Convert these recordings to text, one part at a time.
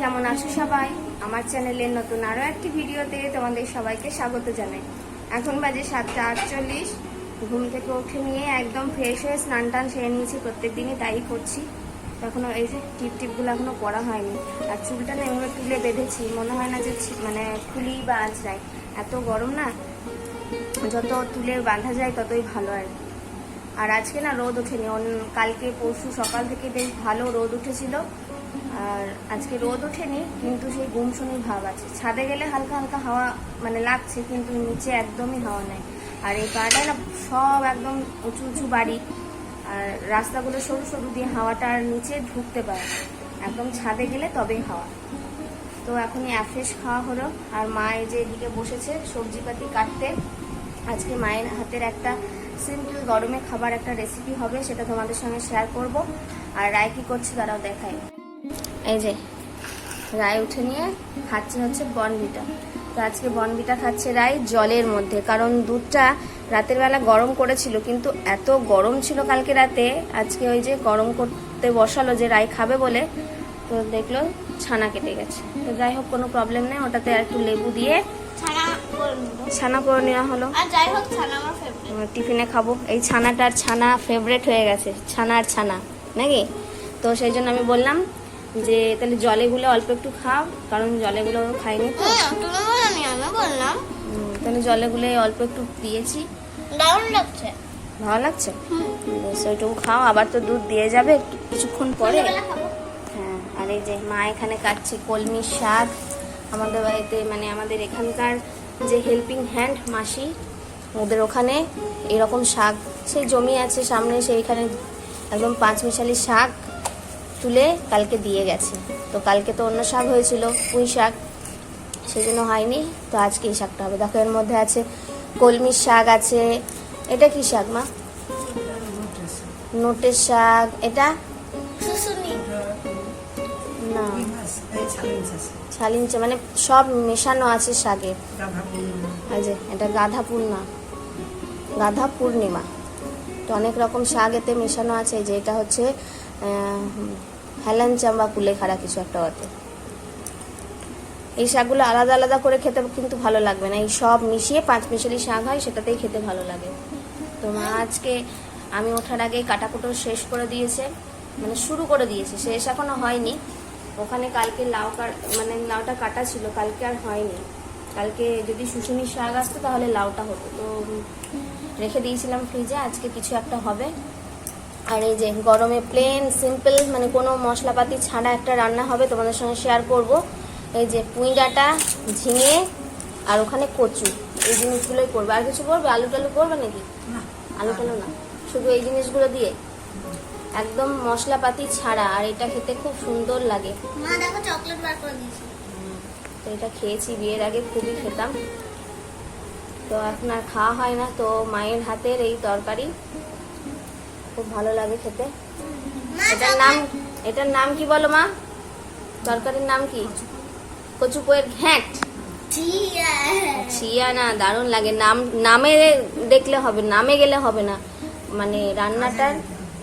কেমন আছো সবাই? আমার চ্যানেলের নতুন আরও একটি ভিডিওতে তোমাদের সবাইকে স্বাগত জানাই। এখন বাজে সাতটা আটচল্লিশ। ঘুম থেকে উঠে নিয়ে একদম ফ্রেশ হয়ে স্নান টান সেরে নিয়েছি, প্রত্যেক দিনই তাই করছি। এখনও এই যে টিপ টিপগুলো এখনও পড়া হয়নি। আর চুলটা না এগুলো তুলে বেঁধেছি, মনে হয় না যে মানে খুলি বা আঁচড়াই এত গরম না, যত তুলে বাঁধা যায় ততই ভালো আর কি। আর আজকে না রোদ ওঠেনি কালকে পরশু সকাল থেকে বেশ ভালো রোদ উঠেছিল। আর আজকে রোদ ওঠেনি, কিন্তু সেই গুমসুমি ভাব আছে। ছাদে গেলে হালকা হালকা হাওয়া মানে লাগছে, কিন্তু নিচে একদমই হাওয়া নেই। আর এই পাড়াটায় না সব একদম উঁচু উঁচু বাড়ি। আর রাস্তাগুলো সরু সরু দিয়ে হাওয়াটা আর নিচে ঢুকতে পারে একদম ছাদে গেলে তবেই হাওয়া। তো এখনই অ্যাফ্রেশ খাওয়া হলো। আর মা এই যে এদিকে বসেছে সবজিপাতি কাটতে। আজকে মায়ের হাতের একটা সিম্পল গরমে খাবার একটা রেসিপি হবে, সেটা তোমাদের সঙ্গে শেয়ার করব। আর রায় কী করছে তারাও দেখাই এই যে রায় উঠে নিয়ে খাচ্ছে হচ্ছে বনভিটা তো আজকে বনভিটা খাচ্ছে রায় জলের মধ্যে কারণ দুধটা রাতের বেলা গরম করেছিল কিন্তু এত গরম ছিল কালকে রাতে আজকে ওই যে গরম করতে বসালো যে রায় খাবে বলে তো দেখল ছানা কেটে গেছে। তো যাই হোক কোনো প্রবলেম নেই ওটাতে আর একটু লেবু দিয়ে ছানা করে নেওয়া হলো। টিফিনে খাব। এই ছানাটার ছানা ফেভারেট হয়ে গেছে ছানা আর ছানা নাকি? তো সেই জন্য আমি বললাম যে তাহলে জলে গুলে অল্প একটু খাও কারণ জলে গুলো ও খায়নি তো। বললাম। তাহলে জলে গুলে অল্প একটু দিয়েছি। দারুণ লাগছে। ভালো লাগছে? বেশ ওইটুকু খাও আবার তো দুধ দিয়ে যাবে একটু কিছুক্ষণ পরে। হ্যাঁ আর এই যে মা এখানে কাটছে কলমি শাক। আমাদের বাড়িতে মানে আমাদের এখানকার যে হেল্পিং হ্যান্ড মাসি ওদের ওখানে এরকম শাক সেই জমি আছে সামনে সেইখানে একদম পাঁচ মিশালি শাক। তুলে কালকে দিয়ে গেছে। তো কালকে তো অন্য শাক হয়েছিল পুঁই শাক। সেজন্য হয়নি। তো আজকে এই শাকটা হবে। দেখো এর মধ্যে আছে কলমির শাক আছে। এটা কি শাক মা? নোটের শাক। এটা? না। ছালিঞ্চে মানে সব মেশানো আছে শাকে। যে এটা গাধা পূর্ণা গাধা পূর্ণিমা। তো অনেক রকম শাক এতে মেশানো আছে। যে এটা হচ্ছে হেলান চাম্বা কুলেখাড়া কিছু একটা ওতে এই শাকগুলো আলাদা আলাদা করে খেতে কিন্তু ভালো লাগবে না। এই সব মিশিয়ে পাঁচ মিশালি শাক হয়, সেটাতেই খেতে ভালো লাগে। তো মা আজকে আমি ওঠার আগে কাটাকুটো শেষ করে দিয়েছে মানে শুরু করে দিয়েছে। শেষ এখনও হয়নি। ওখানে কালকে লাউ মানে লাউটা কাটা ছিল, কালকে আর হয়নি। কালকে যদি শুশুনির শাক আসতো তাহলে লাউটা হতো। তো রেখে দিয়েছিলাম ফ্রিজে, আজকে কিছু একটা হবে। আর এই যে গরমে প্লেন সিম্পল মানে কোনো মশলাপাতি ছাড়া একটা রান্না হবে তোমাদের সঙ্গে শেয়ার করব। এই যে পুঁই ডাঁটা ঝিঙে আর ওখানে কচু এই জিনিসগুলোই করবে। আর কিছু করবে? আলু টালু করবে নাকি? আলু টালু না। শুধু এই জিনিসগুলো দিয়ে? একদম মশলাপাতি ছাড়া আর এটা খেতে খুব সুন্দর লাগে। মা দেখো চকলেট বার করে দিয়েছি। তো এটা খেয়েছি বিয়ের আগে খুবই খেতাম। তো এখন আর খাওয়া হয় না তো মায়ের হাতের এই তরকারি। খুব ভালো লাগে খেতে। এটার নাম এটার নাম কি বলো মা? তরকারির নাম কি? কচু পোয়ের ঘ্যাঁট। ছিয়া না দারুণ লাগে। নাম নামে দেখলে হবে নামে গেলে হবে না। মানে রান্নাটার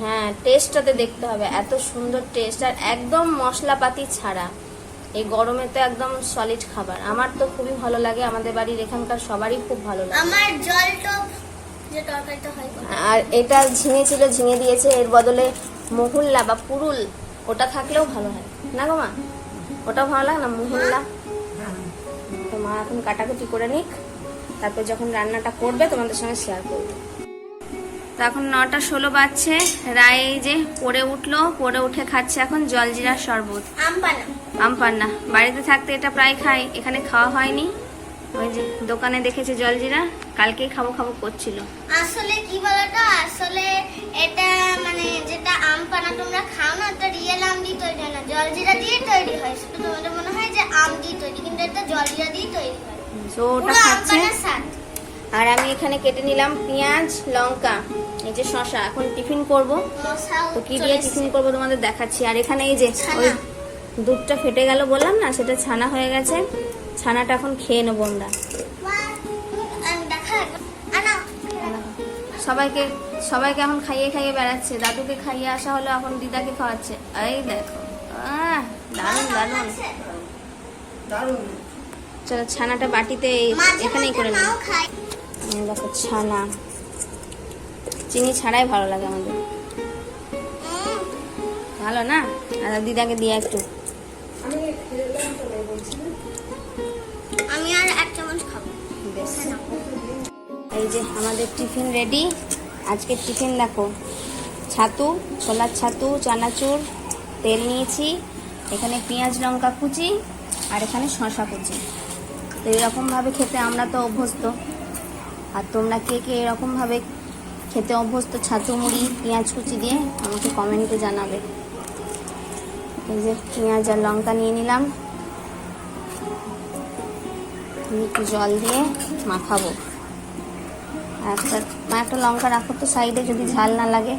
হ্যাঁ টেস্টটাতে দেখতে হবে। এত সুন্দর টেস্ট আর একদম মশলাপাতি ছাড়া। এই গরমে তো একদম সলিড খাবার। আমার তো খুবই ভালো লাগে। আমাদের বাড়ির এখানকার সবারই খুব ভালো লাগে। আমার জল টক আর এটা ঝিঙে ছিল ঝিঙে দিয়েছে এর বদলে মহুল্লা বা পুরুল ওটা থাকলেও ভালো হয়। না গো মা? ওটা ভালো লাগে না মহুল্লা? তো মা এখন কাটাকুটি করে নিক তারপর যখন রান্নাটা করবে তোমাদের সঙ্গে শেয়ার করবে। তো এখন নটা ষোলো বাজছে রায় এই যে পড়ে উঠল পড়ে উঠে খাচ্ছে এখন জলজিরার শরবত। আমপান্না পানা আম পান্না। বাড়িতে থাকতে এটা প্রায় খাই এখানে খাওয়া হয়নি। ওই যে দোকানে দেখেছে জলজিরা কালকেই খাব খাব করছিল। আসলে কি বলতো আসলে এটা মানে যেটা আম পানা তোমরা খাও না এটা রিয়েল আম দিয়ে তৈরি হয় না। জলজিরা দিয়ে তৈরি হয় সেটা তোমাদের মনে হয় যে আম দিয়ে তৈরি কিন্তু এটা জলজিরা দিয়ে তৈরি হয়। তো ওটা খাচ্ছে। আর আমি এখানে কেটে নিলাম পেঁয়াজ লঙ্কা এই যে শশা এখন টিফিন করব। তো কি দিয়ে টিফিন করব তোমাদের দেখাচ্ছি। আর এখানে এই যে ছানা। ওই দুধটা ফেটে গেল বললাম না সেটা ছানা হয়ে গেছে। ছানাটা এখন খেয়ে নেব আমরা। মা, আম দেখা আনা সবাইকে সবাইকে এখন খাইয়ে খাইয়ে বেড়াচ্ছে। দাদুকে খাইয়ে আসা হলো এখন দিদাকে খাওয়াচ্ছে। এই দেখো। দারুণ দারুণ। দারুণ। চলো ছানাটা বাটিতে এখানেই করে নিই। মাও দেখো ছানা। চিনি ছাড়াই ভালো লাগে আমাদের। ভালো না? আর দিদাকে দিয়ে একটু। যে আমাদের টিফিন রেডি আজকের টিফিন দেখো। ছাতু, ছোলার ছাতু, চানাচুর, তেল নিয়েছি, এখানে পেঁয়াজ লঙ্কা কুচি আর এখানে শশা কুচি। তো এরকমভাবে খেতে আমরা তো অভ্যস্ত। আর তোমরা কে কে এরকমভাবে খেতে অভ্যস্ত? ছাতু, মুড়ি, পেঁয়াজ কুচি দিয়ে আমাকে কমেন্টে জানাবে। এই যে পেঁয়াজ আর লঙ্কা নিয়ে নিলাম। একটু জল দিয়ে মাখাবো। মা একটা লঙ্কা রাখো তো সাইডে যদি ঝাল না লাগে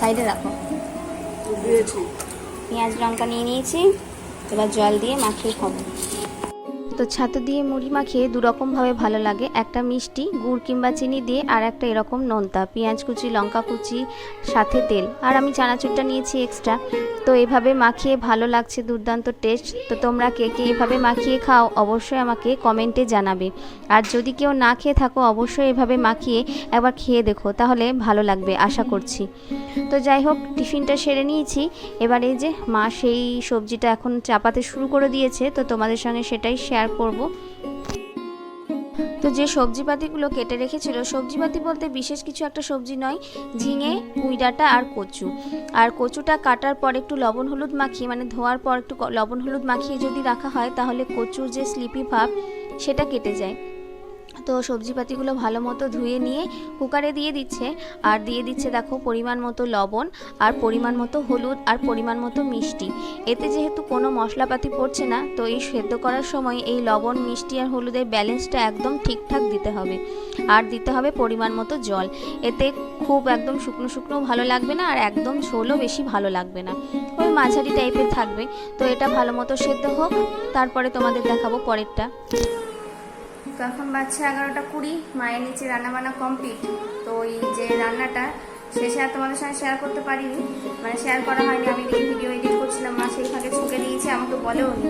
সাইডে রাখো। পেঁয়াজ লঙ্কা নিয়ে নিয়েছি এবার জল দিয়ে মাখিয়ে খাব। তো ছাতু দিয়ে মুড়ি মাখিয়ে দুরকমভাবে ভালো লাগে। একটা মিষ্টি, গুড় কিংবা চিনি দিয়ে, আর একটা এরকম নোনতা, পেঁয়াজ কুচি, লঙ্কা কুচি, সাথে তেল। আর আমি চানাচুরটা নিয়েছি এক্সট্রা তো এভাবে মাখিয়ে ভালো লাগছে, দুর্দান্ত টেস্ট তো তোমরা কে কে এভাবে মাখিয়ে খাও, অবশ্যই আমাকে কমেন্টে জানাবে। আর যদি কেউ না খেয়ে থাকো, অবশ্যই এভাবে মাখিয়ে একবার খেয়ে দেখো, তাহলে ভালো লাগবে, আশা করছি। তো যাই হোক, টিফিনটা সেরে নিয়েছি। এবার যে মা সেই সবজিটা এখন চাপাতে শুরু করে দিয়েছে, তো তোমাদের সঙ্গে সেটাই শেয়ার করব। তো যে সবজিপাতিগুলো কেটে রেখেছিল, সবজিপাতি বলতে বিশেষ কিছু একটা সবজি নয়, ঝিঙে, কুইডাটা আর কচু। আর কচুটা কাটার পর একটু লবণ হলুদ মাখিয়ে মানে ধোয়ার পর একটু লবণ হলুদ মাখিয়ে যদি রাখা হয়, তাহলে কচুর যে স্লিপি ভাব, সেটা কেটে যায়। তো সবজিপাতিগুলো ভালো মতো ধুয়ে নিয়ে কুকারে দিয়ে দিচ্ছে। আর দিয়ে দিচ্ছে দেখো পরিমাণ মতো লবণ, আর পরিমাণ মতো হলুদ, আর পরিমাণ মতো মিষ্টি। এতে যেহেতু কোনো মশলাপাতি পড়ছে না, তো এই সেদ্ধ করার সময় এই লবণ, মিষ্টি আর হলুদের ব্যালেন্সটা একদম ঠিকঠাক দিতে হবে। আর দিতে হবে পরিমাণ মতো জল। এতে খুব একদম শুকনো শুকনো ভালো লাগবে না, আর একদম ঝোলও বেশি ভালো লাগবে না। ওই মাঝারি টাইপের থাকবে। তো এটা ভালো মতো সেদ্ধ হোক, তারপরে তোমাদের দেখাবো পরেরটা। তো এখন বাচ্চা এগারোটা কুড়ি, মায়ের নিচে রান্নাবান্না কমপ্লিট তো ওই যে রান্নাটা শেষে আর তোমাদের সঙ্গে শেয়ার করতে পারিনি। মানে শেয়ার করা হয়নি, আমি ভিডিও এডিট করছিলাম, মা সেই ফাঁকে ছুঁকে দিয়েছে, আমাকে বলেও নি।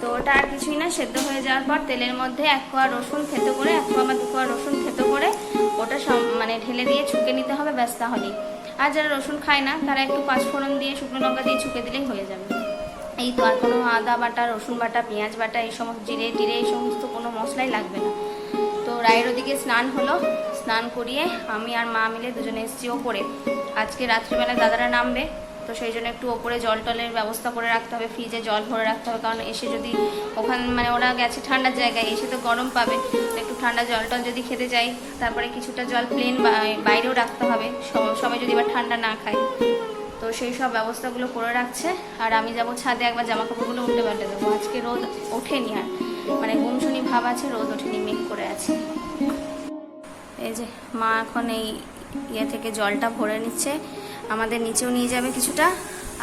তো ওটা আর কিছুই না, সেদ্ধ হয়ে যাওয়ার পর তেলের মধ্যে এক কোয়া রসুন থেতো করে, এক কোয়া বা দু কোয়া রসুন থেতো করে ওটা মানে ঢেলে দিয়ে ছুঁকে নিতে হবে ব্যস্ত তাহলেই আর যারা রসুন খায় না, তারা একটু পাঁচফোড়ন দিয়ে, শুকনো লঙ্কা দিয়ে ছুঁকে দিলেই হয়ে যাবে। এই তো আর কোনো আদা বাটা, রসুন বাটা, পেঁয়াজ বাটা, এই সমস্ত জিরে টিরে, এই সমস্ত কোনো মশলাই লাগবে না। তো রায়ের ওদিকে স্নান হলো। স্নান করিয়ে আমি আর মা মিলে দুজনে এসেছি ওপরে। আজকে রাত্রিবেলা দাদারা নামবে, তো সেই জন্য একটু ওপরে জল টলের ব্যবস্থা করে রাখতে হবে, ফ্রিজে জল ভরে রাখতে হবে, কারণ এসে যদি ওখান মানে ওরা গেছে ঠান্ডার জায়গায়, এসে তো গরম পাবে। একটু ঠান্ডা জল টল যদি খেতে যাই, তারপরে কিছুটা জল প্লেন বাইরেও রাখতে হবে। সব- সবাই যদি এবার ঠান্ডা না খায়। তো সেই সব ব্যবস্থাগুলো করে রাখছে। আর আমি যাব ছাদে, একবার জামা কাপড়গুলো উল্টে পাল্টে দেবো। আজকে রোদ ওঠেনি আর। মানে গুমসুনি ভাব আছে, রোদ ওঠেনি, মেঘ করে আছে। এই যে মা এখন এই ইয়ে থেকে জলটা ভরে নিচ্ছে। আমাদের নিচেও নিয়ে যাবে কিছুটা,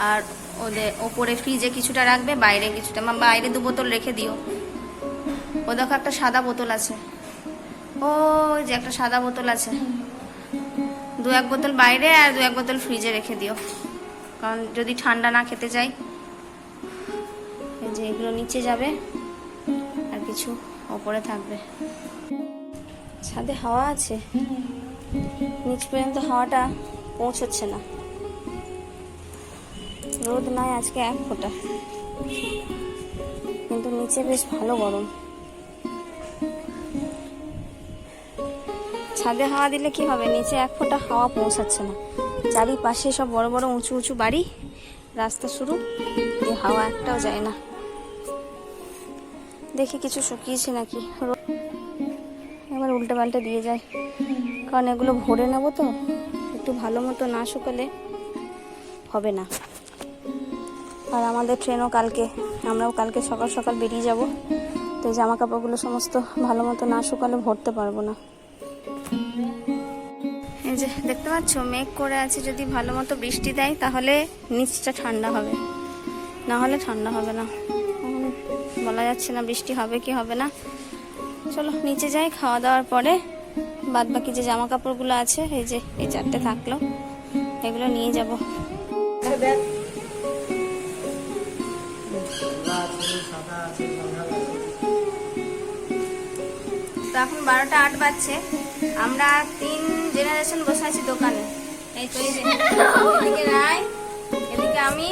আর ওদের ওপরে ফ্রিজে কিছুটা রাখবে, বাইরে কিছুটা। মা, বাইরে দু বোতল রেখে দিও। ও দেখো একটা সাদা বোতল আছে। ও যে একটা সাদা বোতল আছে। দু এক বোতল বাইরে আর দু এক বোতল ফ্রিজে রেখে দিও। কারণ যদি ঠান্ডা না খেতে চাই যে এগুলো নিচে যাবে। কিছু, ওপরে থাকবে। ছাদে হাওয়া আছে। নিচ পর্যন্ত হাওয়াটা পৌঁছচ্ছে না। রোদ নয় আজকে এক ফোঁটা। কিন্তু নিচে বেশ ভালো গরম। ছাদে হাওয়া দিলে কি হবে? নিচে এক ফোঁটা হাওয়া পৌঁছাচ্ছে না। চারিপাশে সব বড় বড় উঁচু উঁচু বাড়ি। রাস্তা শুরু। হাওয়া একটাও যায় না। দেখি কিছু শুকিয়েছে নাকি। এবার উল্টে পাল্টে দিয়ে যায়। কারণ এগুলো ভরে নেব তো, একটু ভালো মতো না শুকালে হবে না। আর আমাদের ট্রেনও কালকে, আমরাও কালকে সকাল সকাল বেরিয়ে যাব। তো এই জামা কাপড়গুলো সমস্ত ভালো মতো না শুকালে ভরতে পারব না। এই যে দেখতে পাচ্ছ, মেঘ করে আছে, যদি ভালো মতো বৃষ্টি দেয় তাহলে নিচটা ঠান্ডা হবে। না হলে ঠান্ডা হবে না। বলা যাচ্ছে না, বৃষ্টি হবে কি হবে না। চলো, নিচে যাই, খাওয়া দাওয়ার পরে বাদ বাকি যে জামা কাপড়গুলো আছে, এই যে এই চারটে থাকল, এগুলো নিয়ে যাব। তো এখন বারোটা আট বাজছে। আমরা তিন জেনারেশন বসে আছি দোকানে। এই তো এদিকে রায়, এদিকে আমি,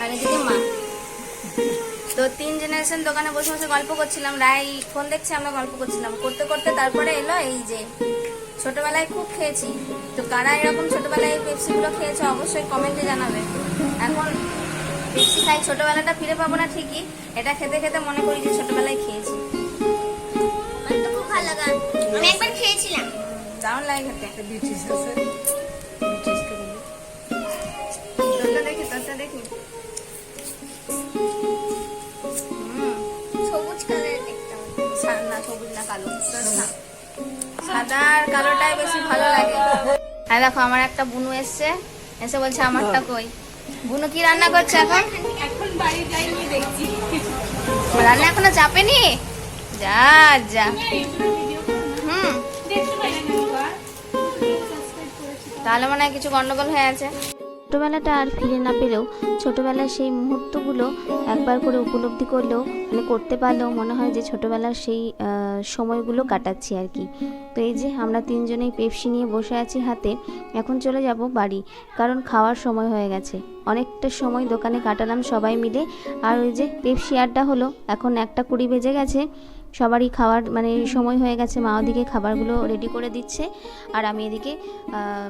আর এদিকে মা। তো তিন জেনারেশন দোকানে বসে বসে গল্প করছিলাম রায় ফোন দেখছে আমরা গল্প করছিলাম। করতে করতে তারপরে এলো এই যে ছোটবেলায় খুব খেয়েছি। তো কারা এরকম ছোটবেলায় এই পেপসিগুলো খেয়েছে অবশ্যই কমেন্টে জানাবে। এখন পেপসি খাই ছোটবেলাটা ফিরে পাবো না ঠিকই। এটা খেতে খেতে মনে করি যে ছোটবেলায় খেয়েছি। আমার তো খুব ভালো লাগে। আমি একবার খেয়েছিলাম। দারুণ লাগে খেতে। দেখি তোরটা দেখি। সবুজ না কালো। সাদা আর কালোটাই বেশি ভালো লাগে। হ্যাঁ দেখো আমার একটা বুনু এসছে। এসে বলছে আমারটা কই? বুনু কি রান্না করছে এখন? এখন বাড়ি যাইনি দেখছি। রান্না এখনও চাপেনি? যা যা। হুম। তাহলে মনে হয় কিছু গন্ডগোল হয়ে আছে। ছোটোবেলাটা আর ফিরে না পেলেও ছোটোবেলার সেই মুহূর্তগুলো একবার করে উপলব্ধি করলেও মানে করতে পারলেও মনে হয় যে ছোটবেলার সেই সময়গুলো কাটাচ্ছি আর কি। তো এই যে আমরা তিনজনেই পেপসি নিয়ে বসে আছি হাতে, এখন চলে যাব বাড়ি, কারণ খাওয়ার সময় হয়ে গেছে। অনেকটা সময় দোকানে কাটালাম সবাই মিলে, আর ওই যে পেপসি আড্ডা হলো, এখন একটা কুড়ি বেজে গেছে। সবারই খাওয়ার মানে সময় হয়ে গেছে মা ওদিকে খাবারগুলো রেডি করে দিচ্ছে আর আমি এদিকে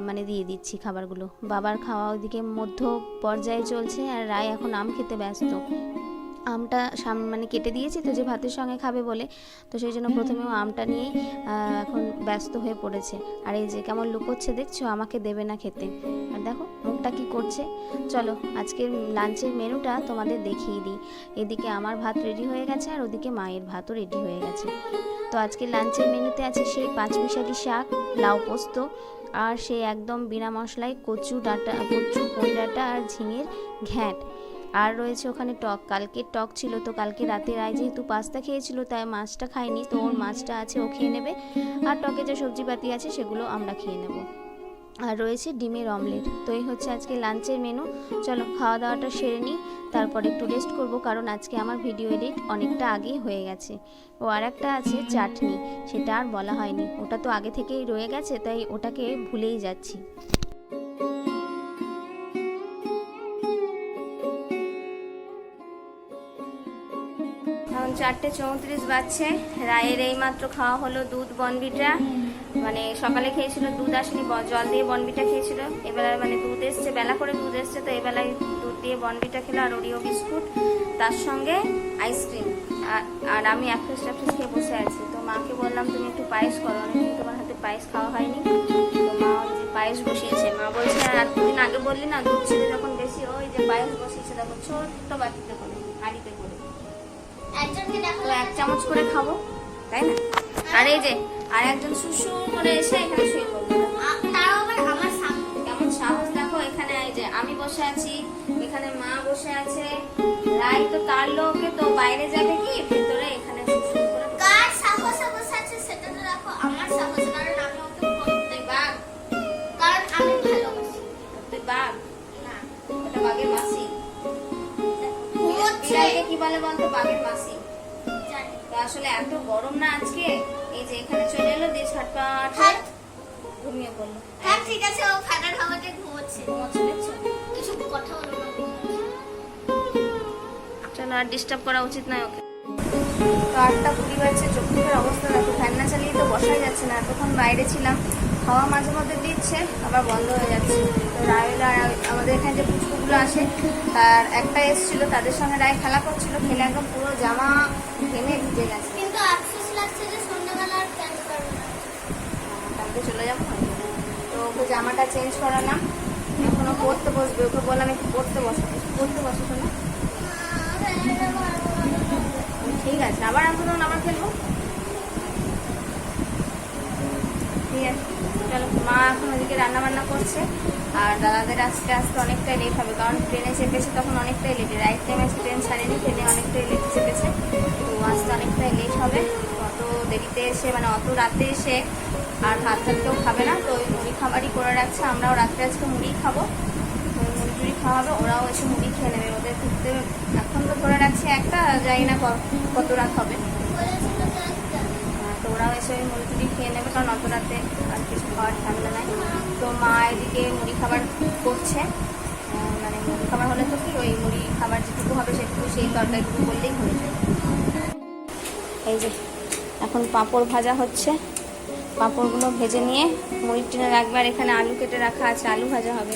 মানে দিয়ে দিচ্ছি খাবারগুলো। বাবার খাওয়া ওদিকে মধ্য পর্যায়ে চলছে আর রায় এখন আম খেতে ব্যস্ত। আমটা সামনে মানে কেটে দিয়েছি তো যে ভাতের সঙ্গে খাবে বলে। তো সেই জন্য প্রথমে ও আমটা নিয়েই এখন ব্যস্ত হয়ে পড়েছে। আর এই যে কেমন লুকোচ্ছে দেখছ, আমাকে দেবে না খেতে। আর দেখো মুখটা কি করছে। চলো আজকের লাঞ্চের মেনুটা তোমাদের দেখিয়ে দিই। এদিকে আমার ভাত রেডি হয়ে গেছে আর ওদিকে মায়ের ভাতও রেডি হয়ে গেছে। তো আজকে লাঞ্চের মেনুতে আছে সেই পাঁচ মিশালি শাক, লাউ পোস্ত আর সেই একদম বিনা মশলায় কচু ডাঁটা, কচু পুঁই ডাঁটা আর ঝিঙের ঘ্যাঁট। আর রয়েছে ওখানে টক। কালকের টক ছিল তো কালকে রাতে রায় যেহেতু পাস্তা খেয়েছিল তাই মাছটা খায়নি, তো ওর মাছটা আছে, ও খেয়ে নেবে। আর টকে যে সবজিপাতি আছে সেগুলো আমরা খেয়ে নেব। আর রয়েছে ডিমের অমলেট, তো এই হচ্ছে আজকে লাঞ্চের মেনু চলো খাওয়া দাওয়াটা সেরে নিই, তারপর একটু রেস্ট করব কারণ আজকে আমার ভিডিও এডিট অনেকটা আগেই হয়ে গেছে। ও আর একটা আছে চাটনি, সেটা আর বলা হয়নি। ওটা তো আগে থেকেই রয়ে গেছে, তাই ওটাকে ভুলেই যাচ্ছি। চারটে চৌত্রিশ বাজছে। রায়ের এই মাত্র খাওয়া হলো দুধ বনবিটা। মানে সকালে খেয়েছিল দুধ আসেনি, ব- জল দিয়ে বনবিটা খেয়েছিল। এবেলায় মানে দুধ এসছে, বেলা করে দুধ এসছে, তো এবেলায় দুধ দিয়ে বনবিটা খেলো আর ওরিও বিস্কুট, তার সঙ্গে আইসক্রিম। আর- আমি এক ফেস খেয়ে বসে আছি। তো মাকে বললাম, তুমি একটু পায়েস করো, অনেকদিন তোমার হাতে পায়েস খাওয়া হয়নি। তো মা যে পায়েস বসিয়েছে। মা বলছে, আর দুদিন আগে বললি না, দুধ ছিল যখন বেশি, ওই যে পায়েস বসিয়েছে। তখন ছোট্ট বাটিতে করে তো এক চামচ করে খাব তাই না? আর এই যে আর একজন সুসু করে এসে এখানে শুয়ে আবার আমার কেমন সাহস? দেখো এখানে এই যে আমি বসে আছি এখানে মা বসে আছে রায় তো তার লোকে তো বাইরে যাবে কি? বিড়ালকে কি বলে বলতো? বাঘের মাসি। তো আসলে এত গরম না আজকে। এই যে এখানে চলে এলো দিয়ে ছটপট হ্যাঁ। ঘুমিয়ে পড়ল। হ্যাঁ ঠিক আছে ও ফ্যানের হাওয়াতে ঘুমোচ্ছে। ঘুমোচ্ছে কিছু কথা না। চলো আর ডিস্টার্ব করা উচিত নয় ওকে। তো আটটা কুড়ি বাজছে চোখ মুখের অবস্থা দেখো ফ্যান না চালিয়ে তো বসাই যাচ্ছে না। এতক্ষণ বাইরে ছিলাম। হাওয়া মাঝে মধ্যে দিচ্ছে আবার বন্ধ হয়ে যাচ্ছে। তো রায়লা আর আমাদের এখানে যে পুষ্পগুলো আসে তার একটা এসছিল তাদের সঙ্গে রায় খেলা করছিল খেলে একদম পুরো জামা ঘেমে ভিজে গেছে। কিন্তু আফসোস লাগছে যে সন্ধ্যাবেলা আর খেলতে পারব না। কালকে চলে যাব। তো ওকে জামাটা চেঞ্জ করালাম। এখনও পড়তে বসবে ওকে বললাম একটু পড়তে বসো পড়তে বসো শোনা। ঠিক আছে আবার আন্দোলন আবার খেলব ঠিক আছে চলো মা এখন ওদিকে রান্না বান্না করছে, আর দাদাদের আজকে আসতে অনেকটাই লেট হবে, কারণ ট্রেনে চেপেছে, তখন অনেকটাই লেট রাইট টাইমে ট্রেন ছাড়েনি ট্রেনে অনেকটাই লেট চেপেছে, তো আসতে অনেকটাই লেট হবে। অত দেরিতে এসে মানে অত রাতে এসে আর ভাত টাত কেউ খাবে না, তো ওই মুড়ি খাবারই করে রাখছে, আমরাও রাত্রে আজকে মুড়ি খাব। মুড়ি টুড়ি খাওয়া হবে ওরাও এসে মুড়ি খেয়ে নেবে, ওদের ঘুরতে এখন তো করে রাখছে একটা, জানি না কত রাত হবে এসে মুড়ি টুড়ি খেয়ে নেবে, কারণ অত রাতে আর কিছু খাওয়ার ঠান্ডা নাই। তো মা এদিকে মুড়ি খাবার করছে। মানে মুড়ি খাবার হলে তো কি, ওই মুড়ি খাবার যেটুকু হবে সেটুকু সেই তরকারিটুকু করলেই হয়ে যায়। এই যে, এখন পাঁপড় ভাজা হচ্ছে। পাঁপড়গুলো ভেজে নিয়ে মুড়ির টেনে রাখবে এখানে আলু কেটে রাখা আছে, আলু ভাজা হবে।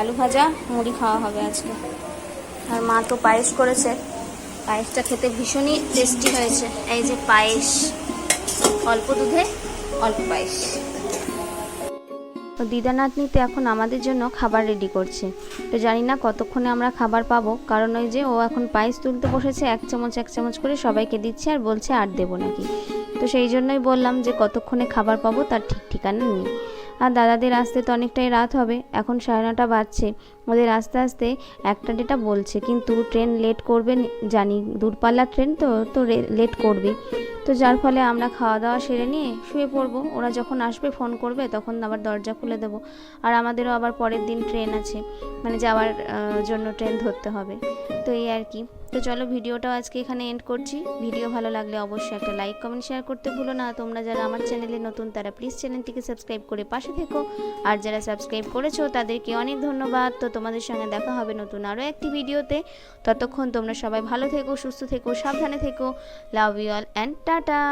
আলু ভাজা, মুড়ি খাওয়া হবে আজকে। আর মা তো পায়েস করেছে। পায়েসটা খেতে ভীষণই টেস্টি হয়েছে। এই যে পায়েস। অল্প দুধে, অল্প পায়েস। তো দিদা নাতনিতে এখন আমাদের জন্য খাবার রেডি করছে। তো জানি না কতক্ষণে আমরা খাবার পাবো, কারণ ওই যে ও এখন পায়েস তুলতে বসেছে, এক চামচ এক চামচ করে সবাইকে দিচ্ছে আর বলছে আর দেবো নাকি। তো সেই জন্যই বললাম যে কতক্ষণে খাবার পাবো তার ঠিক ঠিকানা নেই। আর দাদাদের আসতে তো অনেকটাই রাত হবে, এখন সাড়ে নটা বাজছে। ওদের আস্তে আস্তে একটা ডেটা বলছে, কিন্তু ট্রেন লেট করবে, জানি দূরপাল্লার ট্রেন তো তো লেট করবে। তো যার ফলে আমরা খাওয়া দাওয়া সেরে নিয়ে শুয়ে পড়ব। ওরা যখন আসবে ফোন করবে, তখন আবার দরজা খুলে দেবো। আর আমাদেরও আবার পরের দিন ট্রেন আছে। মানে যাওয়ার জন্য ট্রেন ধরতে হবে। তো এই আর কি। তো চলো ভিডিওটাও আজকে এখানে এন্ড করছি। ভিডিও ভালো লাগলে অবশ্যই একটা লাইক কমেন্ট শেয়ার করতে ভুলো না। তোমরা যারা আমার চ্যানেলে নতুন, তারা প্লিজ চ্যানেলটিকে সাবস্ক্রাইব করে পাশে থেকো। আর যারা সাবস্ক্রাইব করেছ, তাদেরকে অনেক ধন্যবাদ। তো তোমাদের সঙ্গে দেখা হবে নতুন আরও একটি ভিডিওতে। ততক্ষণ তোমরা সবাই ভালো থেকো, সুস্থ থেকো, সাবধানে থেকো। Love you all and tata.